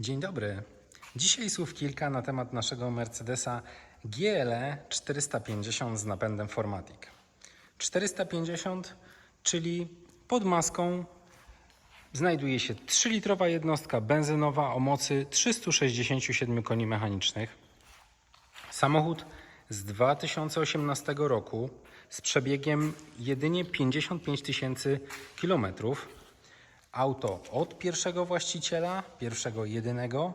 Dzień dobry. Dzisiaj słów kilka na temat naszego Mercedesa GLE 450 z napędem Formatic. 450, czyli pod maską znajduje się 3-litrowa jednostka benzynowa o mocy 367 koni mechanicznych. Samochód z 2018 roku z przebiegiem jedynie 55 tysięcy kilometrów. Auto od pierwszego właściciela, pierwszego jedynego,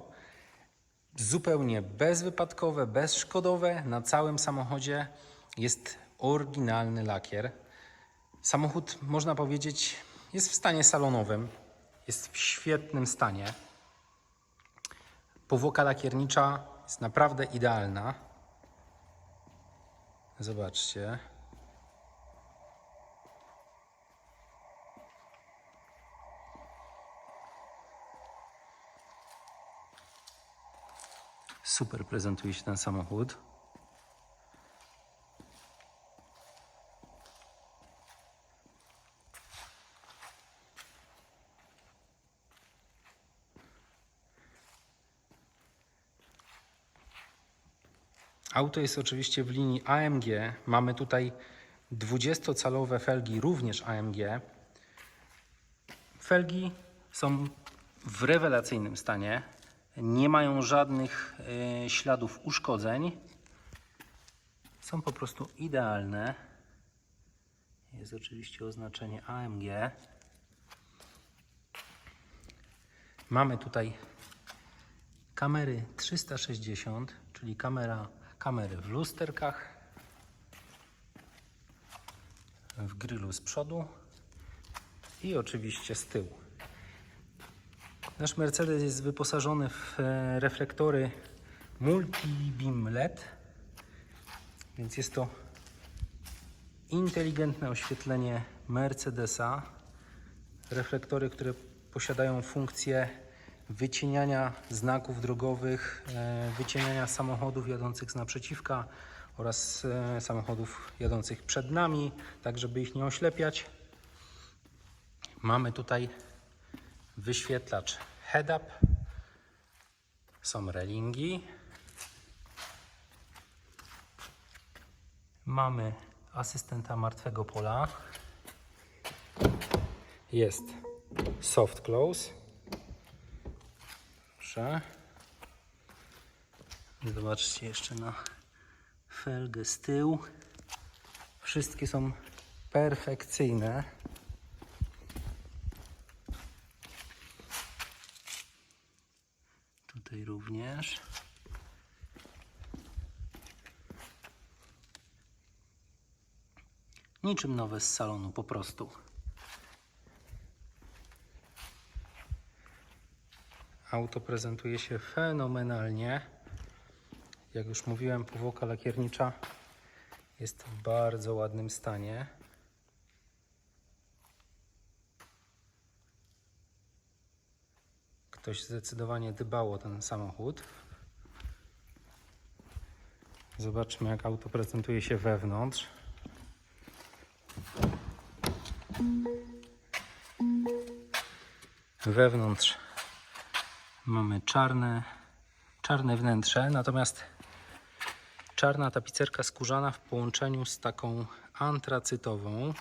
zupełnie bezwypadkowe, bezszkodowe. Na całym samochodzie jest oryginalny lakier. Samochód, można powiedzieć, jest w stanie salonowym, jest w świetnym stanie. Powłoka lakiernicza jest naprawdę idealna. Zobaczcie. Super prezentuje się ten samochód. Auto jest oczywiście w linii AMG. Mamy tutaj 20-calowe felgi, również AMG. Felgi są w rewelacyjnym stanie. Nie mają żadnych e, śladów uszkodzeń. Są po prostu idealne. Jest oczywiście oznaczenie AMG. Mamy tutaj kamery 360, czyli kamera, kamery w lusterkach, w grylu z przodu i oczywiście z tyłu. Nasz Mercedes jest wyposażony w e, reflektory multi-beam LED, więc jest to inteligentne oświetlenie Mercedesa. Reflektory, które posiadają funkcję wycieniania znaków drogowych, e, wycieniania samochodów jadących z naprzeciwka oraz e, samochodów jadących przed nami, tak żeby ich nie oślepiać. Mamy tutaj wyświetlacz head-up, są relingi, mamy asystenta martwego pola, jest soft close, proszę, zobaczcie jeszcze na felgę z tyłu, wszystkie są perfekcyjne. Tutaj również. Niczym nowe z salonu po prostu. Auto prezentuje się fenomenalnie. Jak już mówiłem, powłoka lakiernicza jest w bardzo ładnym stanie. Ktoś zdecydowanie dbał o ten samochód. Zobaczmy, jak auto prezentuje się wewnątrz. Wewnątrz mamy czarne, czarne wnętrze, natomiast czarna tapicerka skórzana w połączeniu z taką antracytową.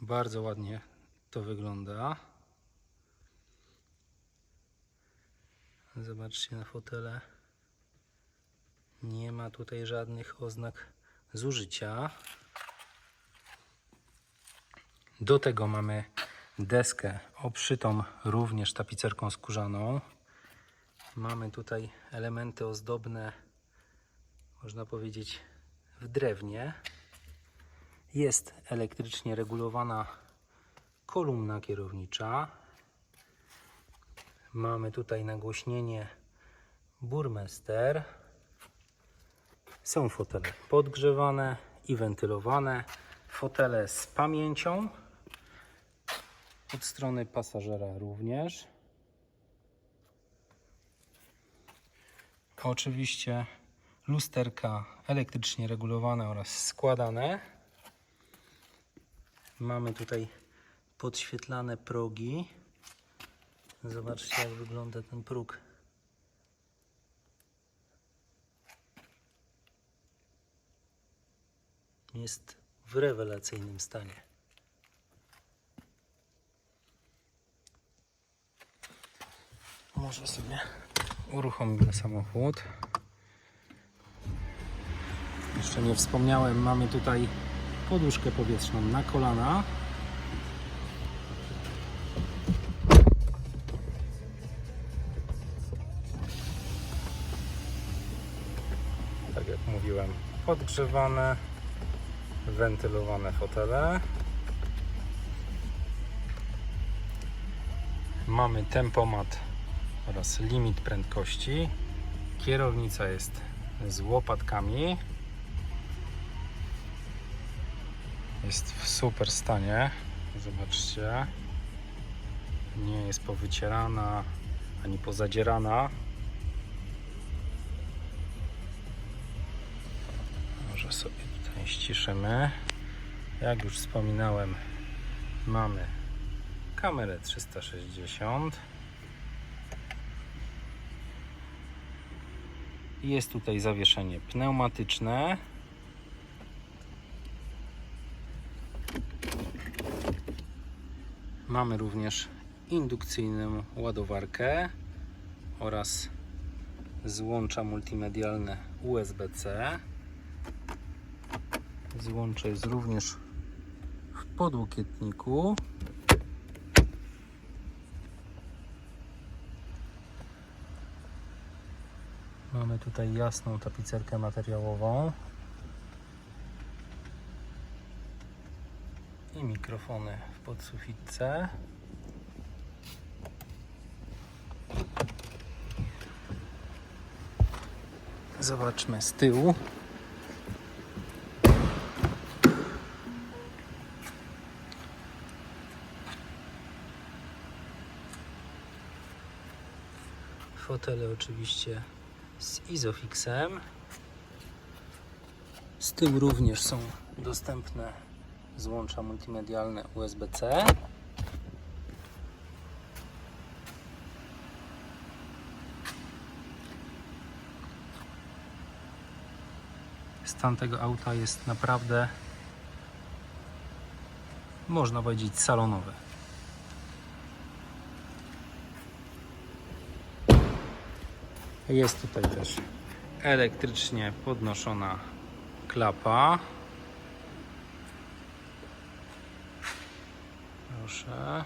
Bardzo ładnie to wygląda. Zobaczcie na fotele. Nie ma tutaj żadnych oznak zużycia. Do tego mamy deskę obszytą również tapicerką skórzaną. Mamy tutaj elementy ozdobne, można powiedzieć, w drewnie. Jest elektrycznie regulowana kolumna kierownicza. Mamy tutaj nagłośnienie Burmester. Są fotele podgrzewane i wentylowane. Fotele z pamięcią. Od strony pasażera również. Oczywiście lusterka elektrycznie regulowane oraz składane. Mamy tutaj podświetlane progi Zobaczcie jak wygląda ten próg. Jest w rewelacyjnym stanie. Może sobie uruchomimy samochód. Jeszcze nie wspomniałem, mamy tutaj poduszkę powietrzną na kolana. Tak jak mówiłem, podgrzewane, wentylowane fotele. Mamy tempomat oraz limit prędkości. Kierownica jest z łopatkami. Jest w super stanie. Zobaczcie. Nie jest powycierana ani pozadzierana. Może sobie tutaj ściszymy. Jak już wspominałem, mamy kamerę 360. Jest tutaj zawieszenie pneumatyczne. Mamy również indukcyjną ładowarkę oraz złącza multimedialne USB-C. Złącze jest również w podłokietniku. Mamy tutaj jasną tapicerkę materiałową. I mikrofony w podsufitce. Zobaczmy z tyłu. Fotele oczywiście z Isofixem. Z tyłu również są dostępne złącza multimedialne USB-C. Stan tego auta jest naprawdę, można powiedzieć, salonowy. Jest tutaj też elektrycznie podnoszona klapa. Proszę.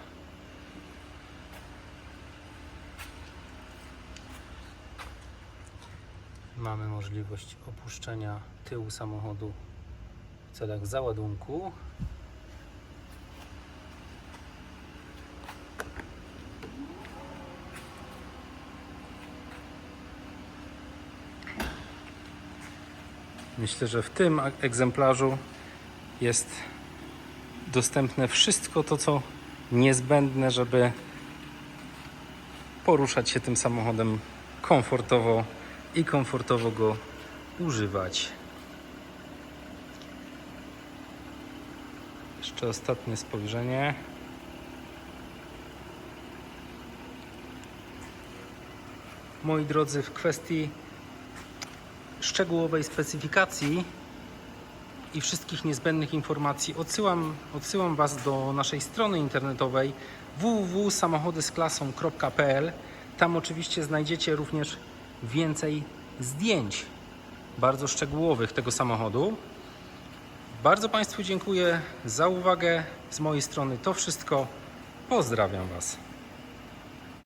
Mamy możliwość opuszczenia tyłu samochodu w celach załadunku. Myślę, że w tym egzemplarzu jest dostępne wszystko to, co niezbędne, żeby poruszać się tym samochodem komfortowo i komfortowo go używać. Jeszcze ostatnie spojrzenie. Moi drodzy, w kwestii szczegółowej specyfikacji i wszystkich niezbędnych informacji odsyłam, odsyłam Was do naszej strony internetowej www.samochodysklasą.pl. Tam oczywiście znajdziecie również więcej zdjęć bardzo szczegółowych tego samochodu. Bardzo Państwu dziękuję za uwagę. Z mojej strony to wszystko. Pozdrawiam Was.